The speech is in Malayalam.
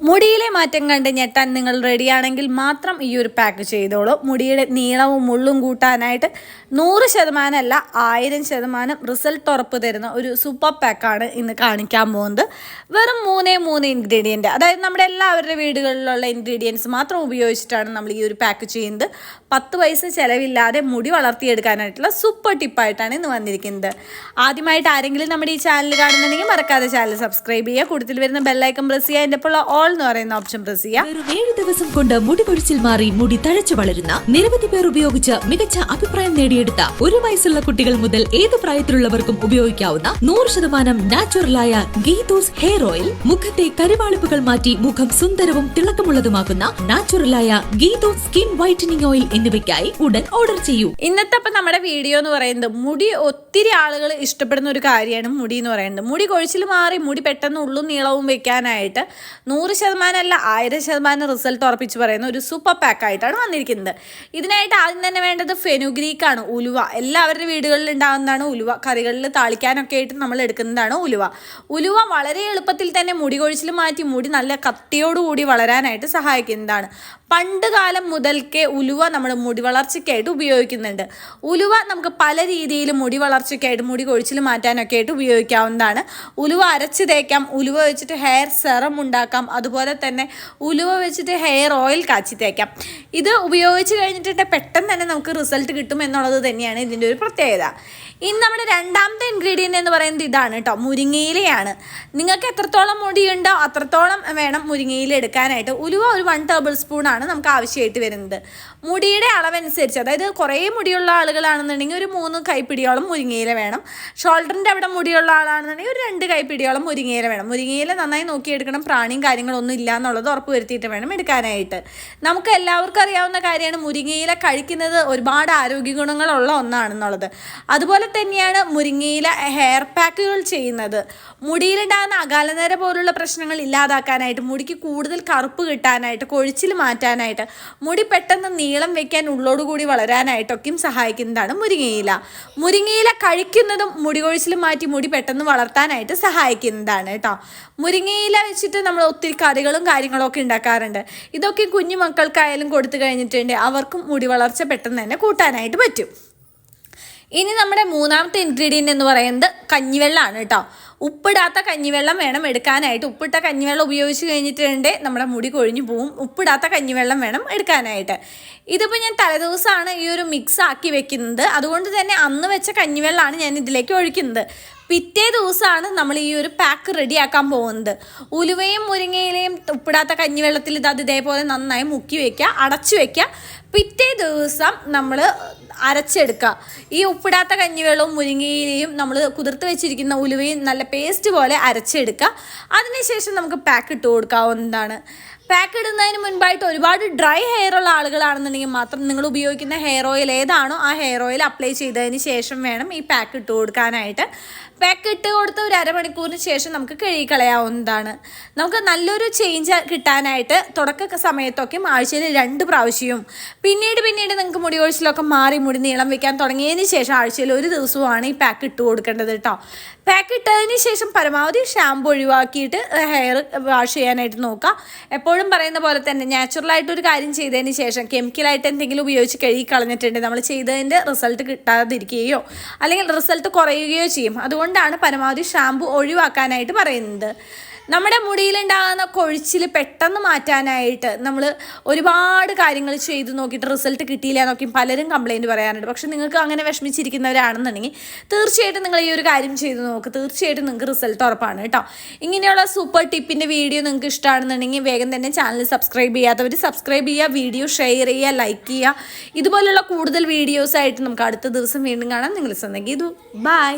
മുടിയിലെ മാറ്റം കണ്ട് ഞെട്ടാൻ നിങ്ങൾ റെഡിയാണെങ്കിൽ മാത്രം ഈ ഒരു പാക്ക് ചെയ്തോളൂ. മുടിയുടെ നീളവും മുള്ളും കൂട്ടാനായിട്ട് നൂറ് ശതമാനമല്ല ആയിരം ശതമാനം റിസൾട്ട് ഉറപ്പ് തരുന്ന ഒരു സൂപ്പർ പാക്കാണ് ഇന്ന് കാണിക്കാൻ പോകുന്നത്. വെറും മൂന്നേ മൂന്ന് ഇൻഗ്രീഡിയന്റ് അതായത് നമ്മുടെ എല്ലാവരുടെ വീടുകളിലുള്ള ഇൻഗ്രീഡിയൻസ് മാത്രം ഉപയോഗിച്ചിട്ടാണ് നമ്മൾ ഈ ഒരു പാക്ക് ചെയ്യുന്നത്. പത്ത് പൈസ ചിലവില്ലാതെ മുടി വളർത്തിയെടുക്കാനായിട്ടുള്ള സൂപ്പർ ടിപ്പായിട്ടാണ് ഇന്ന് വന്നിരിക്കുന്നത്. ആദ്യമായിട്ട് ആരെങ്കിലും നമ്മുടെ ഈ ചാനൽ കാണുന്നുണ്ടെങ്കിൽ മറക്കാതെ ചാനൽ സബ്സ്ക്രൈബ് ചെയ്യുക. കൂടുതൽ വരുന്ന ബെല്ലൈക്കൺ പ്രസ് ചെയ്യുക. എന്റെ ഇപ്പോൾ ഓൾ എന്ന് പറയുന്ന ഓപ്ഷൻ പ്രസ് ചെയ്യുക. ഒരു ഏഴ് ദിവസം കൊണ്ട് മുടി കൊഴിച്ചിൽ മാറി മുടി തഴച്ചു വളരുന്ന നിരവധി പേർ ഉപയോഗിച്ച് മികച്ച അഭിപ്രായം നേടിയെടുത്ത ഒരു വയസ്സുള്ള കുട്ടികൾ മുതൽ ഏത് പ്രായത്തിലുള്ളവർക്കും ഉപയോഗിക്കാവുന്ന നൂറ് ശതമാനം നാച്ചുറലായ ഗീതൂസ് ഹെയർ ഓയിൽ മുഖത്തെ കരുവാളിപ്പുകൾ മാറ്റി മുഖം സുന്ദരവും തിളക്കമുള്ളതുമാക്കുന്ന നാച്ചുറലായ ഗീതൂസ് സ്കിൻ വൈറ്റനിങ് ഓയിൽ എന്നിവയ്ക്കായി ഉടൻ ഓർഡർ ചെയ്യൂ. ഇന്നത്തെ നമ്മുടെ വീഡിയോ എന്ന് പറയുന്നത് മുടി ഒത്തിരി ആളുകൾ ഇഷ്ടപ്പെടുന്ന ഒരു കാര്യമാണ് മുടി എന്ന് പറയുന്നത്. മുടി കൊഴിച്ചിൽ മാറി മുടി പെട്ടെന്ന് ഉള്ളും നീളവും വെക്കാനായിട്ട് നൂറ് ശതമാനം അല്ല ആയിരം ശതമാനം റിസൾട്ട് ഉറപ്പിച്ച് പറയുന്ന ഒരു സൂപ്പർ പാക്ക് ആയിട്ടാണ് വന്നിരിക്കുന്നത്. ഇതിനായിട്ട് ആദ്യം തന്നെ വേണ്ടത് ഫെനുഗ്രീക്കാണ്. ഉലുവ. എല്ലാവരുടെ വീടുകളിൽ ഉണ്ടാകുന്നതാണ് ഉലുവ. കറികളിൽ താളിക്കാനൊക്കെ ആയിട്ട് നമ്മൾ എടുക്കുന്നതാണ് ഉലുവ. ഉലുവ വളരെ എളുപ്പത്തിൽ തന്നെ മുടി കൊഴിച്ചിൽ മാറ്റി മുടി നല്ല കട്ടിയോടുകൂടി വളരാനായിട്ട് സഹായിക്കുന്നതാണ്. പണ്ട് കാലം മുതൽക്കേ ഉലുവ നമ്മൾ മുടി വളർച്ചയ്ക്കായിട്ട് ഉപയോഗിക്കുന്നുണ്ട്. ഉലുവ നമുക്ക് പല രീതിയിൽ മുടി വളർച്ചയ്ക്കായിട്ട് മുടി കൊഴിച്ചിൽ മാറ്റാനൊക്കെ ആയിട്ട് ഉപയോഗിക്കാവുന്നതാണ്. ഉലുവ അരച്ച് തേക്കാം ഉലുവ വെച്ചിട്ട് ഹെയർ സെറം ഉണ്ടാക്കാം അതുപോലെ തന്നെ ഉലുവ വെച്ചിട്ട് ഹെയർ ഓയിൽ കാച്ചി തേക്കാം. ഇത് ഉപയോഗിച്ച് കഴിഞ്ഞിട്ടുണ്ടെങ്കിൽ പെട്ടെന്ന് തന്നെ നമുക്ക് റിസൾട്ട് കിട്ടും എന്നുള്ളത് തന്നെയാണ് ഇതിന്റെ ഒരു പ്രത്യേകത. ഇനി നമ്മുടെ രണ്ടാമത്തെ ഇൻഗ്രീഡിയന്റ് എന്ന് പറയുന്നത് ഇതാണ് കേട്ടോ മുരിങ്ങയിലയാണ്. നിങ്ങൾക്ക് എത്രത്തോളം മുടിയുണ്ടോ അത്രത്തോളം വേണം മുരിങ്ങയില എടുക്കാനായിട്ട്. ഉലുവ ഒരു വൺ ടേബിൾ സ്പൂണാണ് നമുക്ക് ആവശ്യമായിട്ട് വരുന്നത്. മുടിയുടെ അളവനുസരിച്ച് അതായത് കുറേ മുടിയുള്ള ആളുകളാണെന്നുണ്ടെങ്കിൽ ഒരു മൂന്ന് കൈപ്പിടിയോളം മുരിങ്ങയില വേണം. ഷോൾഡറിന്റെ അവിടെ മുടിയുള്ള ആളാണെന്നുണ്ടെങ്കിൽ ഒരു രണ്ട് കൈപ്പിടിയോളം മുരിങ്ങയില വേണം. മുരിങ്ങയില നന്നായി നോക്കിയെടുക്കണം പ്രാണിയും കാര്യങ്ങളൊന്നും ഇല്ല എന്നുള്ളത് ഉറപ്പ് വരുത്തിയിട്ട് വേണം എടുക്കാനായിട്ട്. നമുക്ക് എല്ലാവർക്കും അറിയാവുന്ന കാര്യമാണ് മുരിങ്ങയില കഴിക്കുന്നത് ഒരുപാട് ആരോഗ്യ ഗുണങ്ങളുള്ള ഒന്നാണെന്നുള്ളത്. അതുപോലെ തന്നെയാണ് മുരിങ്ങയില ഹെയർ പാക്കുകൾ ചെയ്യുന്നത്. മുടിയിലുണ്ടാകുന്ന അകാലനര പോലുള്ള പ്രശ്നങ്ങൾ ഇല്ലാതാക്കാനായിട്ട് മുടിക്ക് കൂടുതൽ കറുപ്പ് കിട്ടാനായിട്ട് കൊഴിച്ചിൽ മാറ്റാനായിട്ട് മുടി പെട്ടെന്ന് നീളം വെക്കാൻ ഉള്ളോടുകൂടി വളരാനായിട്ടൊക്കെയും സഹായിക്കുന്നതാണ് മുരിങ്ങയില. മുരിങ്ങയില കഴിക്കുന്നതും മുടി കൊഴിച്ചിൽ മാറ്റി മുടി പെട്ടെന്ന് വളർത്താനായിട്ട് സഹായിക്കുന്നതാണ് കേട്ടോ. മുരിങ്ങയില വെച്ചിട്ട് നമ്മൾ ഒത്തിരി കറികളും കാര്യങ്ങളും ഒക്കെ ഉണ്ടാക്കാറുണ്ട്. ഇതൊക്കെ കുഞ്ഞു മക്കൾക്കായാലും കൊടുത്തു കഴിഞ്ഞിട്ടുണ്ട്. അവർക്കും മുടി വളർച്ച പെട്ടെന്ന് തന്നെ കൂട്ടാനായിട്ട് പറ്റും. ഇനി നമ്മുടെ മൂന്നാമത്തെ ഇൻഗ്രീഡിയന്റ് എന്ന് പറയുന്നത് കഞ്ഞിവെള്ളമാണ് കേട്ടോ. ഉപ്പിടാത്ത കഞ്ഞിവെള്ളം വേണം എടുക്കാനായിട്ട്. ഉപ്പിട്ട കഞ്ഞിവെള്ളം ഉപയോഗിച്ച് കഴിഞ്ഞിട്ടുണ്ടേ. നമ്മുടെ മുടി കൊഴിഞ്ഞു പോവും. ഉപ്പിടാത്ത കഞ്ഞിവെള്ളം വേണം എടുക്കാനായിട്ട്. ഇതിപ്പോൾ ഞാൻ തലേദിവസമാണ് ഈ ഒരു മിക്സ് ആക്കി വെക്കുന്നത്. അതുകൊണ്ട് തന്നെ അന്ന് വെച്ച കഞ്ഞിവെള്ളമാണ് ഞാൻ ഇതിലേക്ക് ഒഴിക്കുന്നത്. പിറ്റേ ദിവസമാണ് നമ്മൾ ഈ ഒരു പാക്ക് റെഡിയാക്കാൻ പോകുന്നത്. ഉലുവയും മുരിങ്ങയിലയും ഉപ്പിടാത്ത കഞ്ഞിവെള്ളത്തിൽ ഇത് അത് ഇതേപോലെ നന്നായി മുക്കി വയ്ക്കുക അടച്ചു വയ്ക്കുക പിറ്റേ ദിവസം നമ്മൾ അരച്ചെടുക്കുക. ഈ ഉപ്പിടാത്ത കഞ്ഞിവെള്ളവും മുരിങ്ങയിലയും നമ്മൾ കുതിർത്ത് വെച്ചിരിക്കുന്ന ഉലുവയും നല്ല പേസ്റ്റ് പോലെ അരച്ചെടുക്കുക. അതിനുശേഷം നമുക്ക് പാക്ക് ഇട്ട് കൊടുക്കാവുന്നതാണ്. പാക്ക് ഇടുന്നതിന് മുൻപായിട്ട് ഒരുപാട് ഡ്രൈ ഹെയർ ഉള്ള ആളുകളാണെന്നുണ്ടെങ്കിൽ മാത്രം നിങ്ങൾ ഉപയോഗിക്കുന്ന ഹെയർ ഓയിൽ ഏതാണോ ആ ഹെയർ ഓയിൽ അപ്ലൈ ചെയ്തതിന് ശേഷം വേണം ഈ പാക്ക് ഇട്ട് കൊടുക്കാനായിട്ട്. പാക്ക് ഇട്ട് കൊടുത്ത ഒരു അരമണിക്കൂറിന് ശേഷം നമുക്ക് കഴുകി കളയാവുന്നതാണ് നമുക്ക് നല്ലൊരു ചേഞ്ച് കിട്ടാനായിട്ട് തുടക്ക സമയത്തൊക്കെ ആഴ്ചയിൽ രണ്ട് പ്രാവശ്യവും പിന്നീട് പിന്നീട് നിങ്ങൾക്ക് മുടി കൊഴിച്ചിലൊക്കെ മാറി മുടി നീളം വെക്കാൻ തുടങ്ങിയതിന് ശേഷം ആഴ്ചയിൽ ഒരു ദിവസമാണ് ഈ പാക്ക് ഇട്ട് കൊടുക്കേണ്ടത് കേട്ടോ പാക്ക് ഇട്ടതിന് ശേഷം പരമാവധി ഷാമ്പു ഒഴിവാക്കിയിട്ട് ഹെയർ വാഷ് ചെയ്യാനായിട്ട് നോക്കുക എപ്പോഴും പറയുന്ന പോലെ തന്നെ നാച്ചുറലായിട്ട് ഒരു കാര്യം ചെയ്തതിന് ശേഷം കെമിക്കലായിട്ട് എന്തെങ്കിലും ഉപയോഗിച്ച് കഴുകി കളഞ്ഞിട്ടുണ്ടെങ്കിൽ നമ്മൾ ചെയ്തതിന്റെ റിസൾട്ട് കിട്ടാതിരിക്കുകയോ അല്ലെങ്കിൽ റിസൾട്ട് കുറയുകയോ ചെയ്യും. അതുകൊണ്ടാണ് പരമാവധി ഷാമ്പു ഒഴിവാക്കാനായിട്ട് പറയുന്നത്. നമ്മുടെ മുടിയിലുണ്ടാകുന്ന കൊഴിച്ചിൽ പെട്ടെന്ന് മാറ്റാനായിട്ട് നമ്മൾ ഒരുപാട് കാര്യങ്ങൾ ചെയ്ത് നോക്കിയിട്ട് റിസൾട്ട് കിട്ടിയില്ല നോക്കി പലരും കംപ്ലൈന്റ് പറയാനുണ്ട് പക്ഷെ നിങ്ങൾക്ക് അങ്ങനെ വിഷമിച്ചിരിക്കുന്നവരാണെന്നുണ്ടെങ്കിൽ തീർച്ചയായിട്ടും നിങ്ങൾ ഈ ഒരു കാര്യം ചെയ്ത് നോക്ക്. തീർച്ചയായിട്ടും നിങ്ങൾക്ക് റിസൾട്ട് ഉറപ്പാണ് കേട്ടോ. ഇങ്ങനെയുള്ള സൂപ്പർ ടിപ്പിന്റെ വീഡിയോ നിങ്ങൾക്ക് ഇഷ്ടമാണെന്നുണ്ടെങ്കിൽ വേഗം തന്നെ ചാനൽ സബ്സ്ക്രൈബ് ചെയ്യാത്തവർ സബ്സ്ക്രൈബ് ചെയ്യുക വീഡിയോ ഷെയർ ചെയ്യുക ലൈക്ക് ചെയ്യുക. ഇതുപോലുള്ള കൂടുതൽ വീഡിയോസായിട്ട് നമുക്ക് അടുത്ത ദിവസം വീണ്ടും കാണാം. നിങ്ങൾ സ്വന്തം ഇത്. ബൈ.